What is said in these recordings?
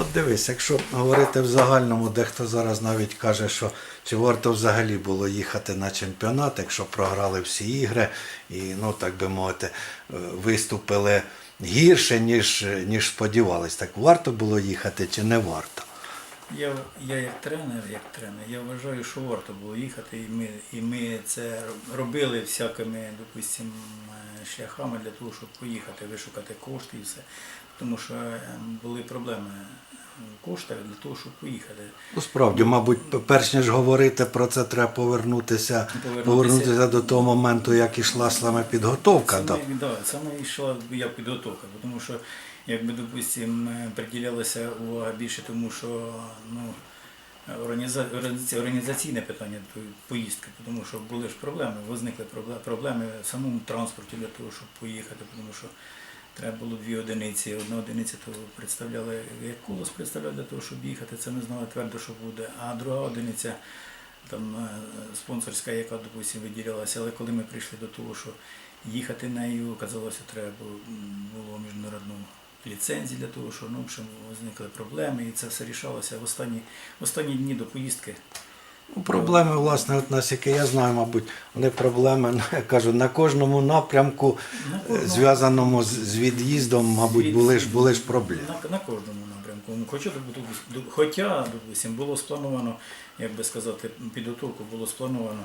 От дивись, якщо говорити в загальному, дехто зараз навіть каже, що чи варто взагалі було їхати на чемпіонат, якщо програли всі ігри і, ну так би мовити, е, виступили гірше, ніж, ніж сподівались. Так варто було їхати чи не варто? Я, я як тренер, як тренер, я вважаю, що варто було їхати, і ми, і ми це робили всякими, допустим, е, шляхами для того, щоб поїхати, вишукати кошти і все. Тому що е, були проблеми в коштах для того, щоб поїхати. Ну, справді, мабуть, перш ніж говорити про це, треба повернутися, Повернутися. повернутися до того моменту, як ішла саме підготовка. Саме, да, саме йшла як підготовка, тому що, якби, допустим, е, приділялася увага більше тому, що ну, організа... організа- організаційне питання поїздки, тому що були ж проблеми, возникли проблеми в самому транспорті для того, щоб поїхати, тому що треба було дві одиниці. Одна одиниця то представляла, як колос представляв для того, щоб їхати, це ми знали твердо, що буде, а друга одиниця там е, спонсорська, яка, допустим, виділялася, але коли ми прийшли до того, що їхати нею, казалося, треба було, міжнародну ліцензію для того, що ну, що возникли проблеми, і це все рішалося в останні, в останні дні до поїздки. Ну, Проблеми, власне, от наскільки я знаю, мабуть, вони проблеми, я кажу, на кожному напрямку, зв'язаному з, від'їздом, мабуть, були ж, були ж проблеми. На, на кожному напрямку. Ну, Хоча, хоча допустим, було сплановано, як би сказати, підготовку було сплановано,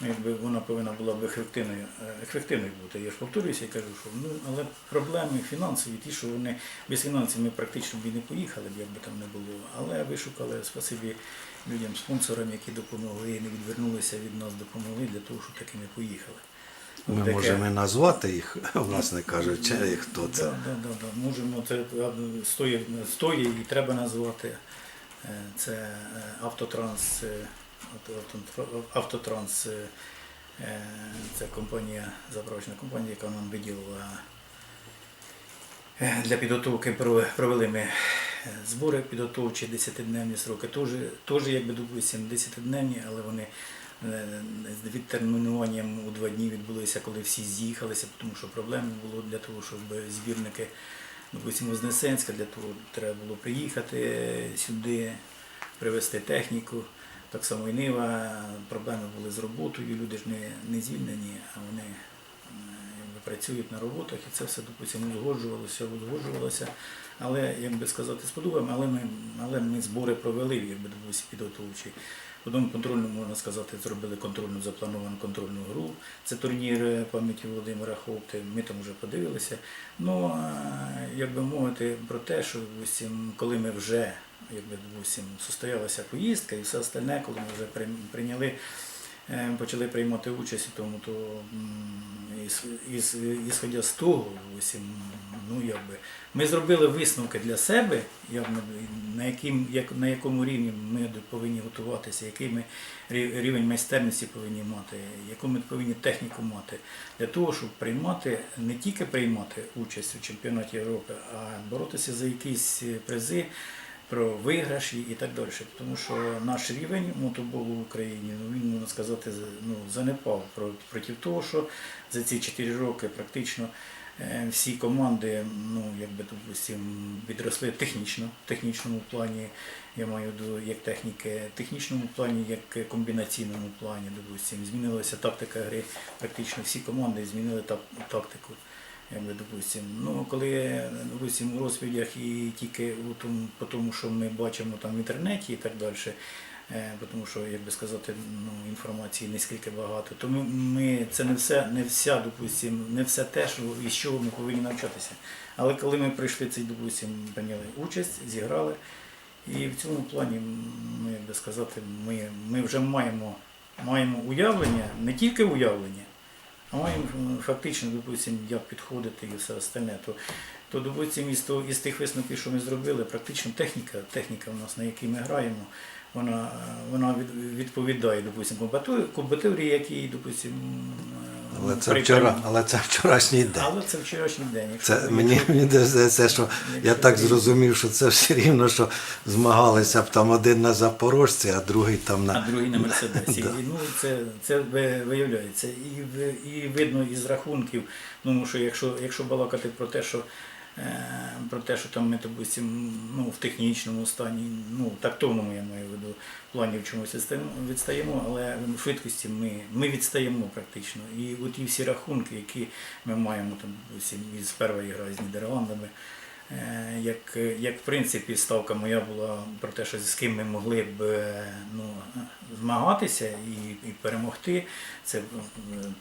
ну, якби вона повинна була б ефективною, е, ефективною бути. Я ж повторююся і кажу, що ну, але проблеми фінансові, ті, що вони без фінансів ми практично б і не поїхали б, як би там не було. Але вишукали спасибі людям, спонсорам, які допомогли і не відвернулися від нас, допомогли для того, щоб таки ми поїхали. Ми Таке- можемо і назвати їх, власне кажучи, хто це. Да, да, да, да. Можемо це стоїть, стоїть і треба назвати. Е, Це е, автотранс, е, авто- авто- автотранс, це компанія, заправочна компанія, яка нам виділила для підготовки провели ми збори підготовчі 10-дневні сроки. Теж, якби допустим, 10-дневні, але вони е, з відтермінуванням у два дні відбулися, коли всі з'їхалися, тому що проблеми було для того, щоб збірники, допустимо, з Несенська, для того треба було приїхати сюди, привезти техніку. Так само і Нива, проблеми були з роботою, люди ж не, не звільнені, а вони е, працюють на роботах, і це все, допустимо, узгоджувалося, узгоджувалося. Але, як би сказати, з подобами, але ми, але ми збори провели, якби допустим, підготовчі. Потім контрольну, можна сказати, зробили контрольну, заплановану контрольну гру. Це турнір е, пам'яті Володимира Ховти. Ми там вже подивилися. Ну, як би мовити, про те, що допустим, коли ми вже якби, допустим, состоялася поїздка і все остальне, коли ми вже прийняли, почали приймати участь у тому, то ісходя з того, ну, якби, ми зробили висновки для себе, на, яким, як, на якому рівні ми повинні готуватися, який ми рівень майстерності повинні мати, яку ми повинні техніку мати, для того, щоб приймати, не тільки приймати участь у чемпіонаті Європи, а боротися за якісь е, призи, про виграші і так далі. Тому що наш рівень мотоболу в Україні, ну, він, можна сказати, ну, занепав про- проти того, що за ці 4 роки практично е, всі команди, ну, якби, допустим, відросли технічно, в технічному плані, я маю виду як техніки, в технічному плані, як комбінаційному плані, допустим, змінилася тактика гри, практично всі команди змінили тактику. Якби, допустим, ну, коли допустим, у розповідях і тільки у тому, по тому, що ми бачимо там в інтернеті і так далі, е, тому що, як би сказати, ну, інформації не скільки багато, то ми, ми це не все, не вся, допустим, не все те, що, із чого ми повинні навчатися. Але коли ми прийшли цей, допустим, прийняли участь, зіграли, і в цьому плані, ну, як би сказати, ми, ми вже маємо, маємо уявлення, не тільки уявлення, а маємо фактично, допустим, як підходити і все остальне. То, то допустим, із, із тих висновків, що ми зробили, практично техніка, техніка в нас, на якій ми граємо, вона, вона від- відповідає, допустим, комбату- комбатурі, які, допустим, Але це вчора, але це вчорашній день. Але це вчорашній день. Це мені, мені здається, що я так зрозумів, що це все рівно, що змагалися б там один на Запорожці, а другий там а на. другий на Мерседесі. Да. І, ну, це, це ви- виявляється. І, і видно із рахунків, тому що якщо, якщо балакати про те, що про те, що там ми, допустим, ну, в технічному стані, ну, тактовному я маю в виду, плані в чомусь відстаємо, але в швидкості ми, ми відстаємо практично. І от ті всі рахунки, які ми маємо там, допустим, із першої гра з Нідерландами, Е, Як, як в принципі ставка моя була про те, що з ким ми могли б е, ну, змагатися і, і перемогти, це е,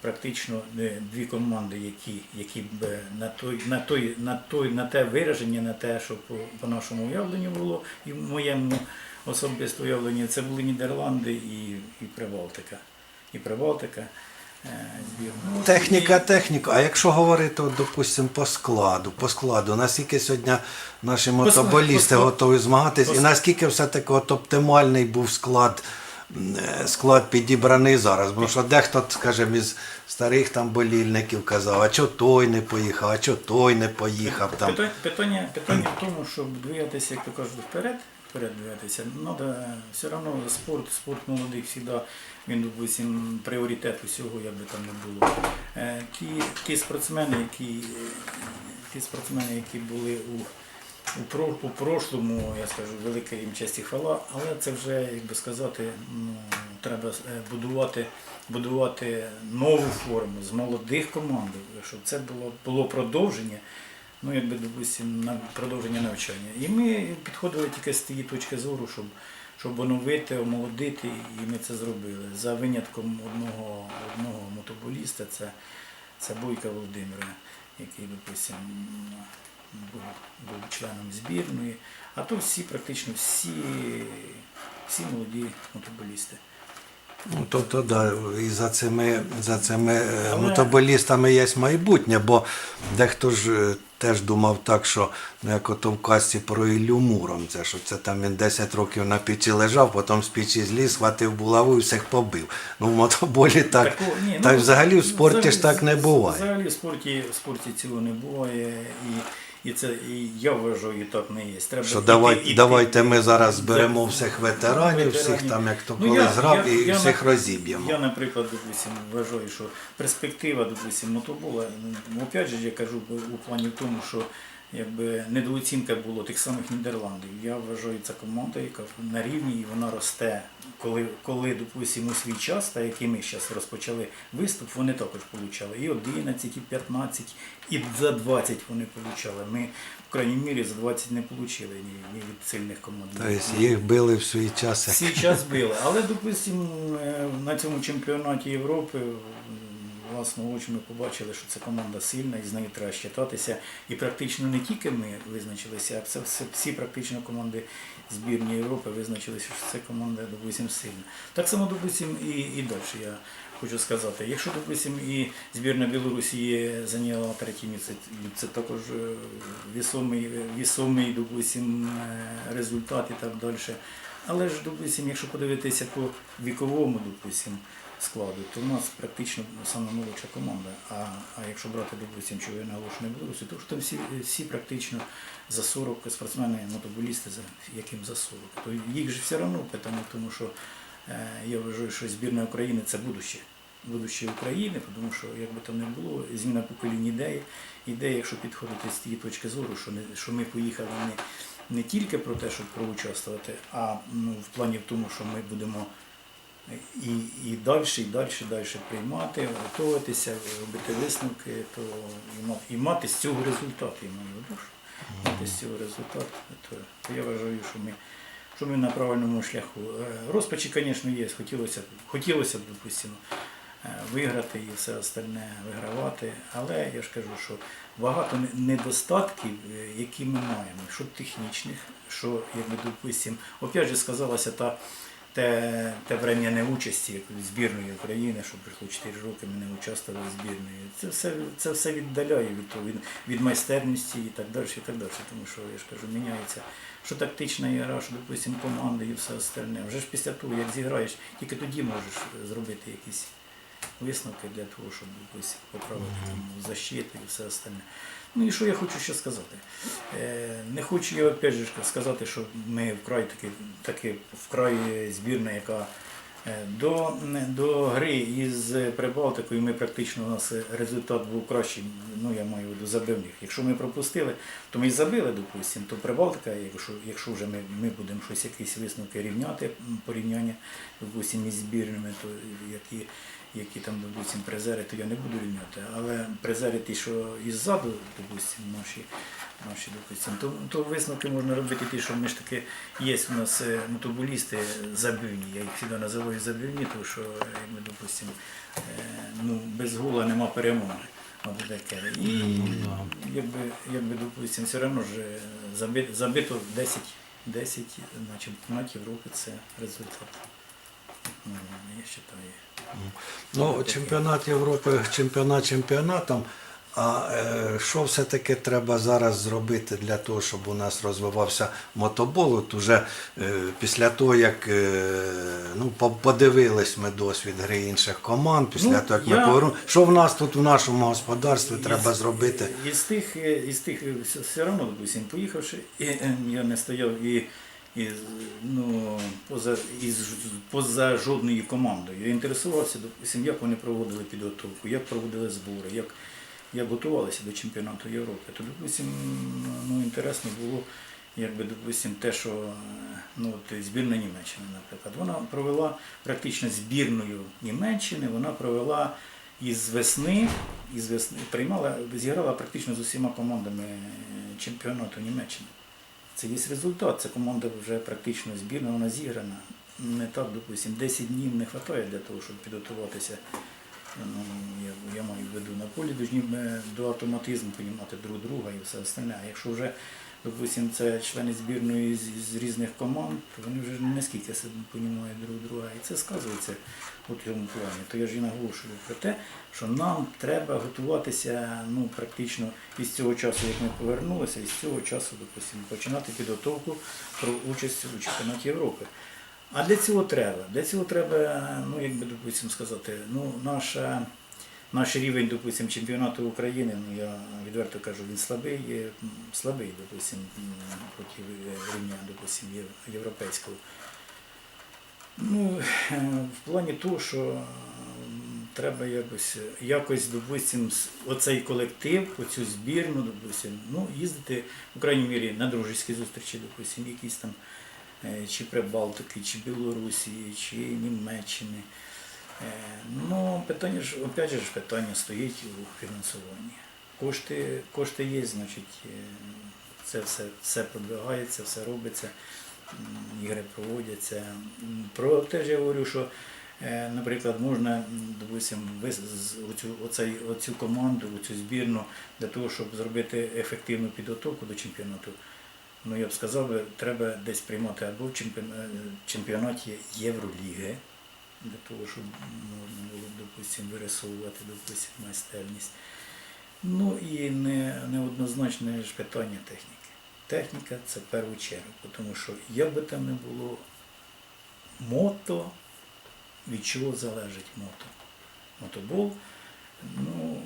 практично е, дві команди, які, які б на той, на той, на той, на те вираження, на те, що по, по нашому уявленню було і в моєму особисто уявленні, це були Нідерланди і, і Прибалтика. І Прибалтика. Техніка, техніка. А якщо говорити, от, допустимо, по складу, по складу, наскільки сьогодні наші мотоболісти по готові змагатись, і наскільки все-таки от оптимальний був склад, е, склад підібраний зараз? Бо що дехто, скажімо, із старих там болільників казав, а чого той не поїхав, а чого той не поїхав там. Питання, питання, питання в тому, щоб двигатися, як то кажуть, вперед, вперед двигатися, треба все одно спорт, спорт молодих завжди, він, допустим, пріоритет усього, як би там не було. Е, Ті, ті спортсмени, які, ті спортсмени, які були у, у, про, у прошлому, я скажу, велика їм честь і хвала, але це вже, як би сказати, ну, треба е, будувати, будувати нову форму з молодих команд, щоб це було, було продовження ну, якби, допустим, на продовження навчання. І ми підходили тільки з тієї точки зору, щоб, щоб оновити, омолодити, і ми це зробили. За винятком одного, одного мотоболіста, це, це Бойка Володимира, який, допустимо, був, був членом збірної. А то всі, практично всі, всі молоді мотоболісти. Ну, тобто, да, і за цими, за цими е, Але- мотоболістами є майбутнє, бо дехто ж е, теж думав так, що ну, як ото в касті про Іллю Муром, це що це там він 10 років на пічі лежав, потім з пічі зліз, схватив булаву і всіх побив. Ну в мотоболі так, Такого- ні, так ну, взагалі в спорті ж так не буває. Взагалі в спорті, в спорті цього не буває. І, і це і я вважаю, і так не є. Треба Що давай, іти- давайте ми зараз зберемо Да. всіх ветеранів, всіх там, як то Ну, колись грав, і я всіх розіб'ємо. Я, наприклад, допустим, вважаю, що перспектива, допустим, мотобола, ну, опять же, я кажу у плані в тому, що якби недооцінка було тих самих Нідерландів. Я вважаю, це команда, яка на рівні і вона росте. Коли, коли допустим, у свій час, та який ми зараз розпочали виступ, вони також получали і 11, і 15, і за 20 вони получали. Ми, в крайній мірі, за 20 не отримали ні, ні від сильних команд. Тобто їх били в свій час. Всі час били. Але, допустим, е, на цьому чемпіонаті Європи очі ми побачили, що це команда сильна і з нею треба щитатися. І практично не тільки ми визначилися, а все, всі практично команди збірної Європи визначилися, що це команда, допустим, сильна. Так само, допустим, і, і далі я хочу сказати. Якщо, допустим, і збірна Білорусі зайняла третє місце, це також е, вісомий, вісомий допустим, е, результат і так далі. Але ж, допустим, якщо подивитися по віковому, допустим, складу, то в нас практично саме молодша команда. А, а якщо брати, допустим, що наголошений Білорусі, то ж там всі, всі практично за 40 спортсмени, мотоболісти, за, яким за 40. То їх же все одно тому, що е, я вважаю, що збірна України це будуще. Будуще України, тому що як би там не було, зміна поколінь ідеї. Ідея, якщо підходити з тієї точки зору, що, не, що ми поїхали не, не тільки про те, щоб проучаствувати, а ну, в плані в тому, що ми будемо і, і далі, і далі, далі приймати, готуватися, робити висновки, то і, ма- і мати з цього результат, я маю що мати з цього результат, то, я вважаю, що ми, що ми на правильному шляху. Е, Розпачі, звісно, є. Хотілося б, хотілося б, допустимо, е, виграти і все остальне вигравати. Але я ж кажу, що багато недостатків, е, які ми маємо, що технічних, що, якби, допустимо, опять же сказалася та те, те врем'я неучасті збірної України, що пройшло 4 роки, ми не участвували в збірної. Це все, це все віддаляє від, того, від, від майстерності і так далі, і так далі. Тому що я ж кажу, міняється. Що тактична ігра, що, допустим, команди і все остальне. Вже ж після того, як зіграєш, тільки тоді можеш зробити якісь висновки для того, щоб допустим, поправити там, защиту і все остальне. Ну і що я хочу ще сказати? Е, не хочу я опять же сказати, що ми вкрай таки, таки вкрай збірна, яка Е, До, до гри із Прибалтикою ми практично у нас результат був кращий, ну я маю виду забивних. Якщо ми пропустили, то ми забили, допустимо, то Прибалтика, якщо, якщо вже ми, ми будемо щось якісь висновки рівняти, порівняння, допустимо, із збірними, то які, які там, допустимо, призери, то я не буду рівняти. Але призери ті, що іззаду, допустимо, наші, наші допустимо, то, то висновки можна робити ті, що ми ж таки є у нас е, мотоболісти забивні. Я їх завжди називаю забивні, тому що ми, допустимо, е, ну, без гола нема перемоги. І якби, якби допустимо, все одно ж е, забито 10, 10 на чемпіонаті Європи це результат. Ну, я вважаю. Ну, чемпіонат Європи, чемпіонат чемпіонатом. А е, що все-таки треба зараз зробити для того, щоб у нас розвивався мотобол? От уже е, після того, як е, ну, подивились ми досвід гри інших команд, після Ну, того, як ми повернули, що в нас тут в нашому господарстві треба зробити? Із тих, е, із тих е, все, все одно, допустим, поїхавши, і, е, я не стояв і, і ну, поза, із, поза жодною командою. Я інтересувався, допустим, як вони проводили підготовку, як проводили збори, як, як готувалися до чемпіонату Європи. То, допустим, ну, інтересно було, якби, допустим, те, що ну, от, збірна Німеччини, наприклад, вона провела практично збірною Німеччини, вона провела із весни, із весни приймала, зіграла практично з усіма командами чемпіонату Німеччини. Це є результат. Ця команда вже практично збірна, вона зіграна. Не так, допустимо, 10 днів не вистачає для того, щоб підготуватися. Ну, я, я маю в виду на полі, повинні до автоматизму приймати друг друга і все остальне. А якщо вже, допустимо, це члени збірної з, з різних команд, вони вже наскільки себе розуміють друг друга. І це сказується у цьому плані. То я ж і наголошую про те, що нам треба готуватися ну, практично із цього часу, як ми повернулися, із цього часу, допустимо, починати підготовку про участь у чемпіонаті Європи. А для цього треба? Для цього треба, ну як би допустимо сказати, ну наша, наш рівень, допустимо, чемпіонату України, ну я відверто кажу, він слабий, є, слабий, допустимо, проти рівня, допустимо, європейського. Ну, е, в плані того, що треба якось, якось, допустим, оцей колектив, оцю збірну, допустим, ну, їздити, в крайній мірі, на дружеські зустрічі, допустим, якісь там е, чи Прибалтики, чи Білорусі, чи Німеччини. Е, Ну, питання ж, опять же, питання стоїть у фінансуванні. Кошти, кошти є, значить, е, це все, все продвигається, все робиться, ігри проводяться. Про те ж я говорю, що, е, наприклад, можна, допустим, оцю, оцю команду, оцю збірну для того, щоб зробити ефективну підготовку до чемпіонату. Ну, я б сказав, треба десь приймати або в чемпіонаті Євроліги, для того, щоб можна було, допустим, вирисовувати допустим, майстерність. Ну і не, неоднозначне ж питання техніки. Техніка це першу чергу, тому що як би там не було мото, від чого залежить мото. Мотобол ну,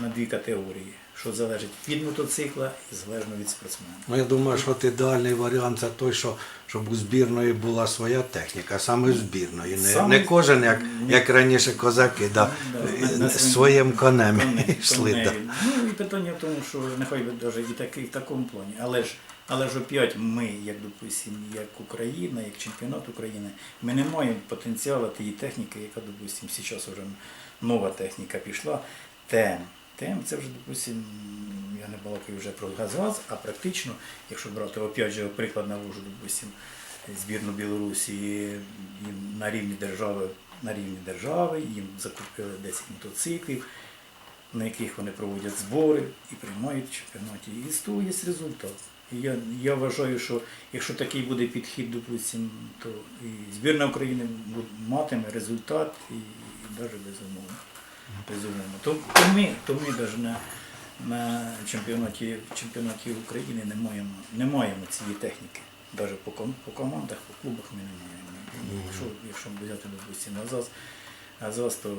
на дві категорії, що залежить від мотоцикла і залежно від спортсмена. Ну, я думаю, що от ідеальний варіант це той, що щоб у збірної була своя техніка, саме у збірної. Не, Саме- не кожен, як, як раніше козаки, да, Да, на- на своїм- конем йшли. Да. Ну і питання в тому, що нехай би навіть і таки, в такому плані. Але ж, але ж опять ми, як допустим, як Україна, як чемпіонат України, ми не маємо потенціалу тієї техніки, яка, допустим, зараз вже нова техніка пішла. ТЕМ. ТЕМ це вже, допустим, я не балакаю вже про газгаз, а практично, якщо брати опять же приклад навожу, допустим, збірну Білорусі їм на рівні держави, на рівні держави, їм закупили 10 мотоциклів, на яких вони проводять збори і приймають чемпіонаті. І з того є результат. Я, я вважаю, що якщо такий буде підхід, допустим, то і збірна України матиме результат і, і навіть безумовно. Безумовно. То, то ми, то ми навіть на, на чемпіонаті, чемпіонаті України не маємо, не маємо цієї техніки. Навіть по, ком- по командах, по клубах ми не маємо. Якщо, якщо взяти, допустим, Азаз, Азаз, то е,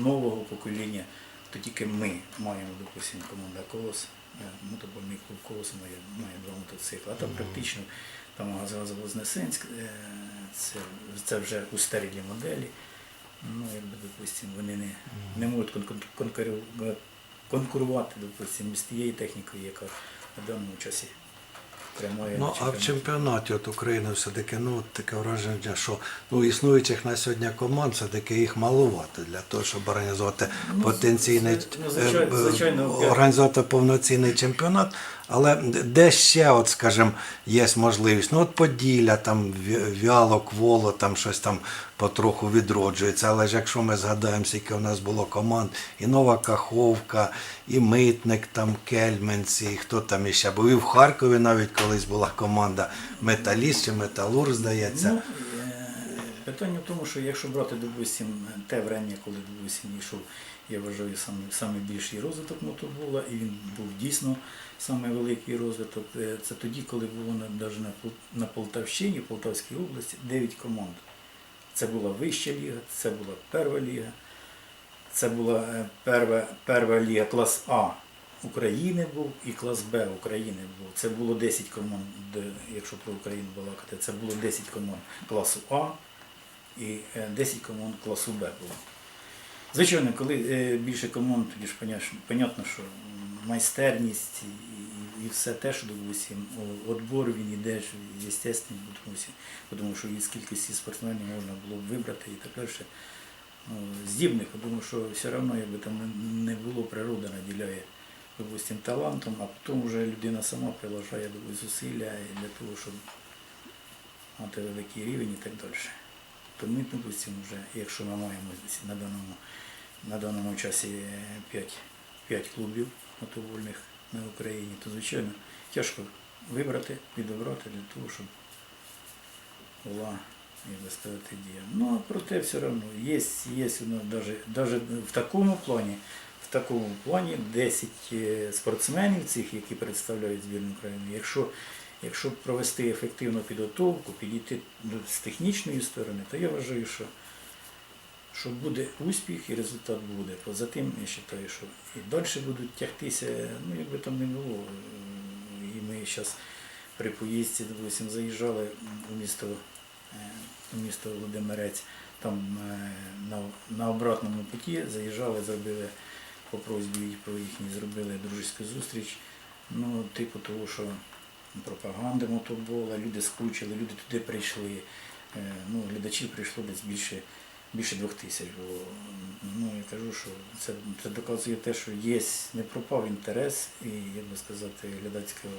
нового покоління, то тільки ми маємо, допустим, команда Колос, е, мотобольний клуб Колос має, має два мотоцикли, а там практично там Газовознесенськ, е, це, це вже устарілі моделі. Ну, якби, допустим, вони не, не можуть кон- кон- конкуру- конкурувати, допустим, з тією технікою, яка на даному часі прямує. Ну, а в чемпіонаті от України все-таки ну, таке враження, що ну, існуючих на сьогодні команд все-таки їх малувати для того, щоб організувати Ну, потенційний ну, звичайно- е, е, звичайно, організувати повноцінний чемпіонат. Але де ще, от, скажімо, є можливість? Ну, от Поділля, там Ві- Вяло, Кволо, там щось там потроху відроджується. Але ж якщо ми згадаємо, скільки у нас було команд, і Нова Каховка, і Митник, там Кельменці, і хто там іще був. І в Харкові навіть колись була команда Металіст чи Металург, здається. Ну, е, питання в тому, що якщо брати, допустим, те время, коли допустим, йшов, я вважаю, саме, саме розвиток мотобола, і він був дійсно саме великий розвиток, е, це тоді, коли було навіть на, Полтавщині, Полтавській області, 9 команд. Це була вища ліга, це була перша ліга, це була е, перша, перша ліга клас А України був і клас Б України був. Це було 10 команд, якщо про Україну балакати, це було 10 команд класу А і е, 10 команд класу Б було. Звичайно, коли е, більше команд, тоді ж понятно, що майстерність і, все те, що о- отбор він іде естественний, тому, що- із кількості спортсменів можна було б вибрати і так далі. Ну, здібних, тому що все одно, якби там не було, природа наділяє допустим, талантом, а потім вже людина сама приложає зусилля для того, щоб мати великий рівень і так далі. То ми, допустим, вже, якщо ми маємо на даному, на даному часі 5, 5 клубів мотобольних на Україні, то звичайно тяжко вибрати, відобрати для того, щоб була, би сказати, дія. Ну, а проте все одно є, є воно даже, даже в такому плані, в такому плані 10 е, спортсменів цих, які представляють збірну країну, якщо, якщо провести ефективну підготовку, підійти з технічної сторони, то я вважаю, що, що буде успіх і результат буде. Поза тим, я вважаю, що і далі будуть тягтися, ну якби там не було. І ми зараз при поїздці, допустим, заїжджали у місто, е, у місто Володимирець, там е, на, на обратному путі заїжджали, зробили по просьбі їх- по їхній зробили дружеську зустріч. Ну, типу того, що пропаганда мотобола, люди скучили, люди туди прийшли. Е, Ну, глядачів прийшло десь більше, більше двох тисяч було. Ну, я кажу, що це, це доказує те, що є, не пропав інтерес і, як би сказати, глядацького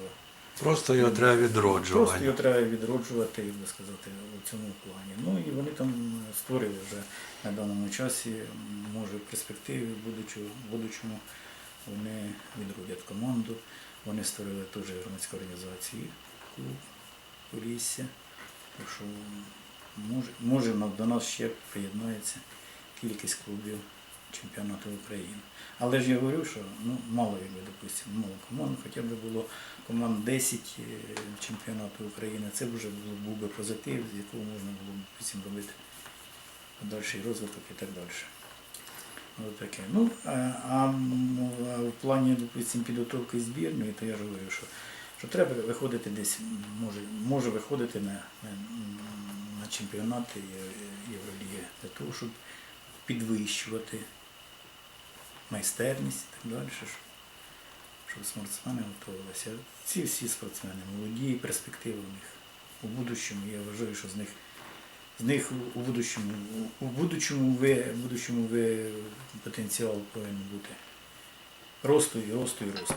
Просто його треба відроджувати. Просто його треба відроджувати, як би сказати, у цьому плані. Ну і вони там створили вже на даному часі, може в перспективі, в будучому вони відродять команду. Вони створили теж громадську організацію клуб Полісся. Так що може, може до нас ще приєднається кількість клубів чемпіонату України. Але ж я говорю, що ну, мало, якби, допустимо, мало команд, хоча б було команд 10 е, чемпіонату України, це вже було- був би позитив, з якого можна було б робити подальший розвиток і так далі. Ось таке. Ну, а, а в плані, допустим, підготовки збірної, то я ж говорю, що, що треба виходити десь, може, може виходити на, на, на чемпіонати Євроліги для того, щоб підвищувати майстерність і так далі, щоб, щоб спортсмени готувалися. Ці всі спортсмени молоді, перспективи у них у будущому. Я вважаю, що з них з них у будущому, у будущому ви, будущому ви потенціал повинен бути росту і росту і росту.